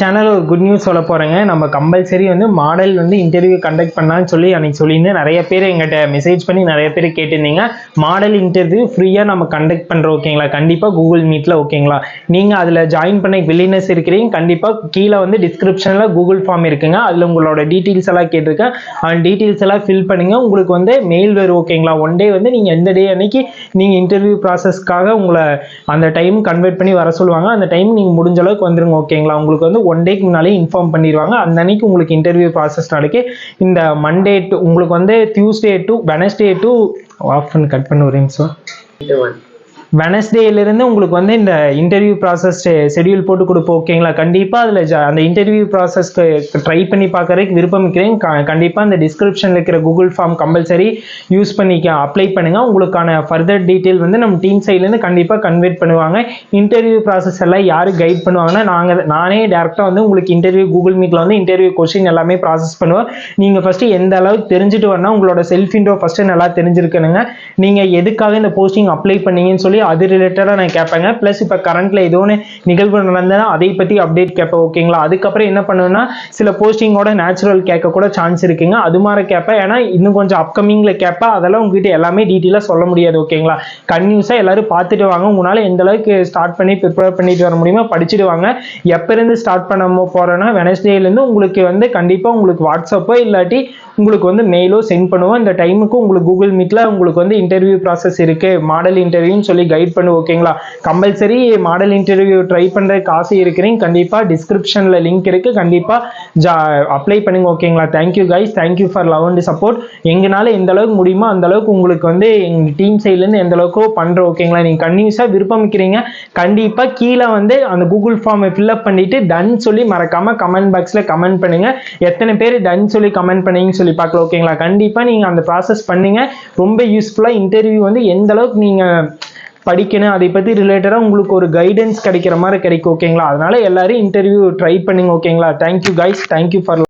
Channel ஒரு good news சொல்ல போகிறேங்க நம்ம கம்பல்சரி வந்து மாடல் வந்து இன்டர்வியூ கண்டக்ட் பண்ணான்னு சொல்லி அன்றைக்கி சொல்லியிருந்தேன். நிறைய பேர் எங்கிட்ட மெசேஜ் பண்ணி நிறைய பேர் கேட்டிருந்தீங்க. மாடல் இன்டர்வியூ ஃப்ரீயாக நம்ம கண்டக்ட் பண்ணுறோம் ஓகேங்களா கண்டிப்பாக கூகுள் மீட்டில் ஓகேங்களா நீங்கள் அதில் ஜாயின் பண்ண வில்லினஸ் இருக்கிறீங்க. கண்டிப்பாக கீழே வந்து டிஸ்கிரிப்ஷனில் கூகுள் ஃபார்ம் இருக்குங்க. அதில் உங்களோட டீட்டெயில்ஸ் எல்லாம் கேட்டிருக்கேன். அந்த டீட்டெயில்ஸ் எல்லாம் ஃபில் பண்ணுங்கள் உங்களுக்கு வந்து மெயில் வரும் ஓகேங்களா ஒன் டே வந்து நீங்கள் எந்த டே அன்னைக்கு நீங்கள் இன்டர்வியூ ப்ராசஸ்க்காக உங்களை அந்த டைம் கன்வெர்ட் பண்ணி வர சொல்லுவாங்க. அந்த டைம் நீங்கள் முடிஞ்ச அளவுக்கு வந்துருங்க ஓகேங்களா உங்களுக்கு வந்து ஒன் டேக்கு முன்னாலே இன்ஃபார்ம் பண்ணிடுவாங்க அந்த அன்னைக்கு உங்களுக்கு இன்டர்வியூ ப்ராசஸ் நாளைக்கு இந்த மண்டே டு உங்களுக்கு வந்து Tuesday to Wednesday to off cut பண்ண ஒரு நிமிஷம் வெனஸ்டேலேருந்து உங்களுக்கு வந்து இந்த இன்டர்வியூ ப்ராசஸ் ஷெடியூல் போட்டு கொடுப்போம் ஓகேங்களா கண்டிப்பாக அதில் அந்த இன்டர்வியூ ப்ராசஸ்க்கு ட்ரை பண்ணி பார்க்குறதுக்கு விருப்பம் இருக்கிறேன் கண்டிப்பாக இந்த டிஸ்கிரிப்ஷனில் இருக்கிற கூகுள் ஃபார்ம் கம்பல்சரி யூஸ் பண்ணிக்க அப்ளை பண்ணுங்கள் உங்களுக்கான ஃபர்தர் டீட்டெயில் வந்து நம்ம டீம் சைட்லேருந்து கண்டிப்பாக கன்வெர்ட் பண்ணுவாங்க. இன்டர்வியூ ப்ராசஸ் எல்லாம் யார் கைட் பண்ணுவாங்கன்னா நாங்கள் நானே டேரெக்டாக வந்து உங்களுக்கு இன்டர்வியூ கூகுள் மீட்டில் வந்து இன்டர்வியூ கொஷின் எல்லாமே ப்ராசஸ் பண்ணுவோம். நீங்கள் ஃபஸ்ட்டு எந்த அளவுக்கு தெரிஞ்சுட்டு வரணும் உங்களோட செல்ஃப் இன்ட்ரோ ஃபஸ்ட்டு நல்லா தெரிஞ்சிருக்கணுங்க. நீங்கள் எதுக்காக இந்த போஸ்டிங் அப்ளை பண்ணீங்கன்னு சொல்லி அது ரிலேட்டடாக நான் கேட்பேங்க. ப்ளஸ் இப்போ கரண்ட்டில் ஏதோ ஒன்று நிகழ்வு நடந்ததுன்னா அதை பற்றி அப்டேட் கேட்பேன் ஓகேங்களா அதுக்கப்புறம் என்ன பண்ணுவேன்னா சில போஸ்டிங்கோட நேச்சுரல் கேட்க கூட சான்ஸ் இருக்குங்க. அது மாதிரி கேட்பேன். ஏன்னா இன்னும் கொஞ்சம் அப்கமிங்கில் கேட்பேன். அதெல்லாம் உங்ககிட்ட எல்லாமே டீட்டெயிலாக சொல்ல முடியாது ஓகேங்களா கன்யூஸாக எல்லாரும் பார்த்துட்டு வாங்க. உங்களால் எந்த அளவுக்கு ஸ்டார்ட் பண்ணி ப்ரிப்பேர் பண்ணிட்டு வர முடியுமோ படிச்சுட்டு வாங்க. எப்போ இருந்து ஸ்டார்ட் பண்ண போகிறேன்னா வெனஸ்டேலேருந்து உங்களுக்கு வந்து கண்டிப்பாக உங்களுக்கு வாட்ஸ்அப்போ இல்லாட்டி உங்களுக்கு வந்து மெயிலோ சென்ட் பண்ணுவோம் இந்த டைமுக்கு உங்களுக்கு கூகுள் மீட்டில் உங்களுக்கு வந்து இன்டர்வியூ ப்ராசஸ் இருக்குது மாடல் இன்டர்வியூன்னு சொல்லி கைட் பண்ணுவோம் ஓகேங்களா கம்பல்சரி மாடல் இன்டர்வியூ ட்ரை பண்ணுறதுக்கு ஆசை இருக்கிறீங்க. கண்டிப்பாக டிஸ்கிரிப்ஷனில் லிங்க் இருக்குது கண்டிப்பாக ஜா அப்ளை பண்ணுங்க ஓகேங்களா thank you guys thank you for love and support எங்களால் எந்த அளவுக்கு முடியுமோ அந்த அளவுக்கு உங்களுக்கு வந்து எங்கள் டீம் சைட்லேருந்து எந்த அளவுக்கு பண்ணுறோம் ஓகேங்களா நீங்கள் கன்யூஸாக விருப்பமிக்கிறீங்க. கண்டிப்பாக கீழே வந்து அந்த கூகுள் ஃபார்மை ஃபில்அப் பண்ணிவிட்டு டன் சொல்லி மறக்காமல் கமெண்ட் பாக்ஸில் கமெண்ட் பண்ணுங்கள் எத்தனை பேர் டன் சொல்லி கமெண்ட் பண்ணீங்கன்னு சொல்லி சொல்லி பார்க்கலாம் ஓகேங்களா கண்டிப்பாக நீங்கள் அந்த ப்ராசஸ் பண்ணுங்க. ரொம்ப யூஸ்ஃபுல்லாக இன்டர்வியூ வந்து எந்த அளவுக்கு நீங்கள் படிக்கணும் அதை பற்றி ரிலேட்டடாக உங்களுக்கு ஒரு கைடன்ஸ் கிடைக்கிற மாதிரி கிடைக்கும் ஓகேங்களா அதனால எல்லாரும் இன்டர்வியூ ட்ரை பண்ணுங்க ஓகேங்களா தேங்க்யூ கைஸ் தேங்க்யூ ஃபார்